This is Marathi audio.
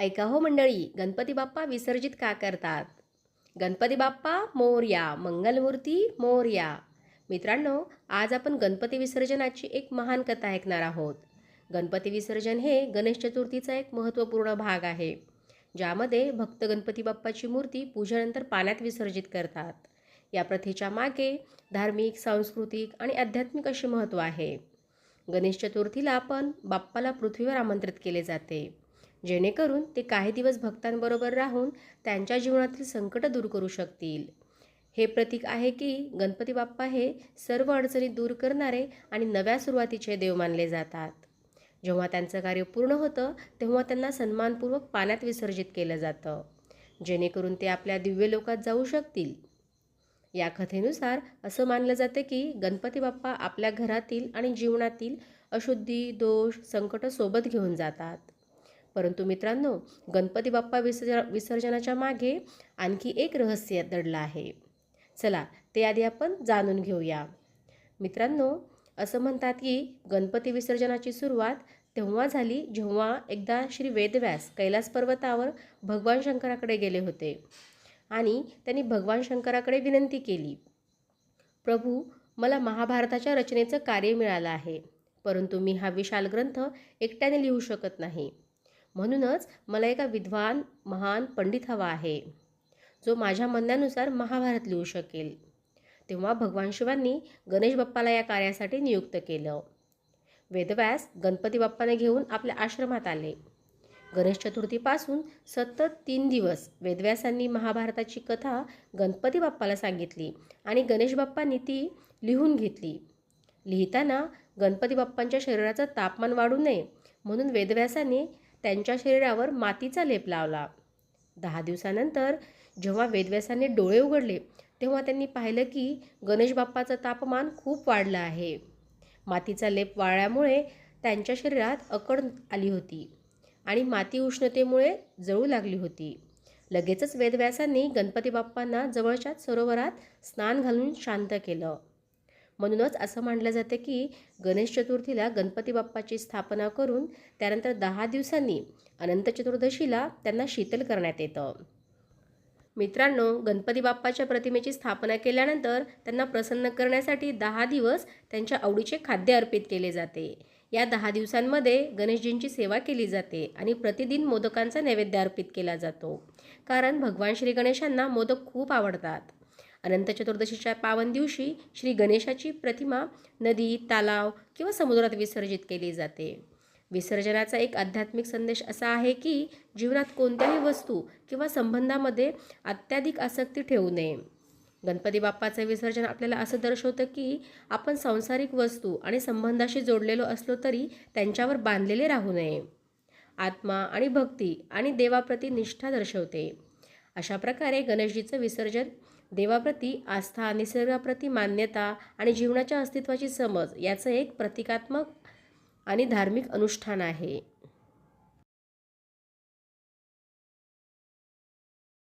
ऐका हो मंडळी गणपती बाप्पा विसर्जित का करतात? गणपती बाप्पा मोरया मंगलमूर्ती मोरया. मित्रांनो आज आपण गणपती विसर्जनाची एक महान कथा ऐकणार आहोत. गणपती विसर्जन हे गणेश चतुर्थीचा एक महत्त्वपूर्ण भाग आहे ज्यामध्ये भक्त गणपती बाप्पाची मूर्ती पूजेनंतर पाण्यात विसर्जित करतात. या प्रथेच्या मागे धार्मिक सांस्कृतिक आणि आध्यात्मिक असे महत्त्व आहे. गणेश चतुर्थीला आपण बाप्पाला पृथ्वीवर आमंत्रित केले जाते. जेणेकरून ते काही दिवस भक्तांबरोबर राहून त्यांच्या जीवनातील संकट दूर करू शकतील. हे प्रतीक आहे की गणपती बाप्पा हे सर्व अडचणी दूर करणारे आणि नव्या सुरुवातीचे देव मानले जातात. जेव्हा त्यांचं कार्य पूर्ण होतं तेव्हा त्यांना सन्मानपूर्वक पाण्यात विसर्जित केलं जातं. जेणेकरून ते आपल्या दिव्य लोकात जाऊ शकतील. या कथेनुसार असं मानलं जाते की गणपती बाप्पा आपल्या घरातील आणि जीवनातील अशुद्धी दोष संकट सोबत घेऊन जातात. परंतु मित्रांनो गणपती बाप्पा विसर्ज विसर्जनाच्या मागे आणखी एक रहस्य दडलं आहे. चला ते आधी आपण जाणून घेऊया. मित्रांनो असं म्हणतात की गणपती विसर्जनाची सुरुवात तेव्हा झाली जेव्हा एकदा श्री वेदव्यास कैलास पर्वतावर भगवान शंकराकडे गेले होते आणि त्यांनी भगवान शंकराकडे विनंती केली. प्रभू मला महाभारताच्या रचनेचं कार्य मिळालं आहे परंतु मी हा विशाल ग्रंथ एकट्याने लिहू शकत नाही. म्हणूनच मला एका विद्वान महान पंडित हवा आहे जो माझ्या म्हणण्यानुसार महाभारत लिहू शकेल. तेव्हा भगवान शिवांनी गणेश बाप्पाला या कार्यासाठी नियुक्त केलं. वेदव्यास गणपती बाप्पाने घेऊन आपल्या आश्रमात आले. गणेश चतुर्थीपासून सतत तीन दिवस वेदव्यासांनी महाभारताची कथा गणपती बाप्पाला सांगितली आणि गणेश बाप्पांनी ती लिहून घेतली. लिहिताना गणपती बाप्पांच्या शरीराचं तापमान वाढू नये म्हणून वेदव्यासांनी त्यांच्या शरीरावर मातीचा लेप लावला. दहा दिवसानंतर जेव्हा वेदव्यासाने डोळे उघडले तेव्हा त्यांनी पाहिलं की गणेश बाप्पाचं तापमान खूप वाढलं आहे. मातीचा लेप वाळल्यामुळे त्यांच्या शरीरात अकड आली होती आणि माती उष्णतेमुळे जळू लागली होती. लगेचच वेदव्यासांनी गणपती बाप्पांना जवळच्याच सरोवरात स्नान घालून शांत केलं. म्हणूनच असं मानलं जातं की गणेश चतुर्थीला गणपती बाप्पाची स्थापना करून त्यानंतर दहा दिवसांनी अनंत चतुर्दशीला त्यांना शीतल करण्यात येतं. मित्रांनो गणपती बाप्पाच्या प्रतिमेची स्थापना केल्यानंतर त्यांना प्रसन्न करण्यासाठी दहा दिवस त्यांच्या आवडीचे खाद्य अर्पित केले जाते. या दहा दिवसांमध्ये गणेशजींची सेवा केली जाते आणि प्रतिदिन मोदकांचा नैवेद्य अर्पित केला जातो. कारण भगवान श्री गणेशांना मोदक खूप आवडतात. अनंत चतुर्दशीच्या पावन दिवशी श्री गणेशाची प्रतिमा नदी तलाव किंवा समुद्रात विसर्जित केली जाते. विसर्जनाचा एक आध्यात्मिक संदेश असा आहे की जीवनात कोणत्याही वस्तू किंवा संबंधामध्ये अत्याधिक आसक्ती ठेवू नये. गणपती बाप्पाचं विसर्जन आपल्याला असं दर्शवतं की आपण सांसारिक वस्तू आणि संबंधाशी जोडलेलो असलो तरी त्यांच्यावर बांधलेले राहू नये. आत्मा आणि भक्ती आणि देवाप्रती निष्ठा दर्शवते. अशा प्रकारे गणेशजीचं विसर्जन देवाप्रती आस्था निसर्गाप्रती मान्यता आणि जीवनाच्या अस्तित्वाची समज याचं एक प्रतिकात्मक आणि धार्मिक अनुष्ठान आहे.